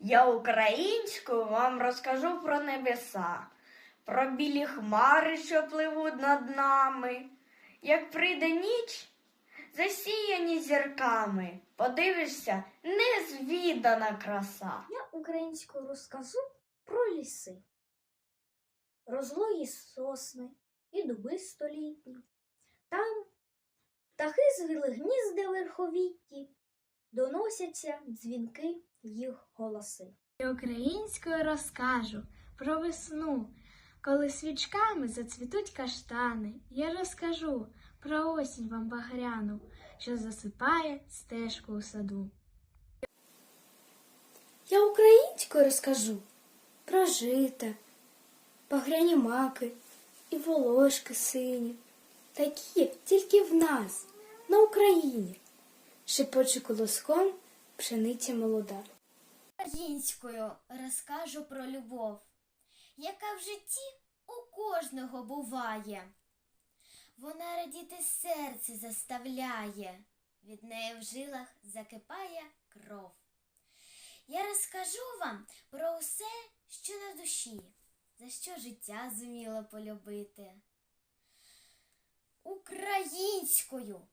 Я українською вам розкажу про небеса, про білі хмари, що пливуть над нами. Як прийде ніч, засіяні зірками, подивишся, незвідана краса. Я українською розкажу про ліси. Розлогі сосни і дуби столітні. Там птахи звили гнізда верховітті, доносяться дзвінки їх голоси. І українською розкажу про весну, коли свічками зацвітуть каштани. Я розкажу про осінь вам багряну, що засипає стежку у саду. Я українською розкажу про жита, багряні маки і волошки сині, такі тільки в нас, на Україні, шепоче колоском пшениця молода. Українською розкажу про любов, яка в житті у кожного буває. Вона радіти серце заставляє, від неї в жилах закипає кров. Я розкажу вам про усе, що на душі, за що життя зуміло полюбити. Українською,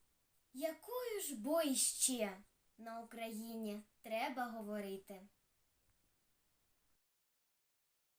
якою ж бо іще на Україні треба говорити.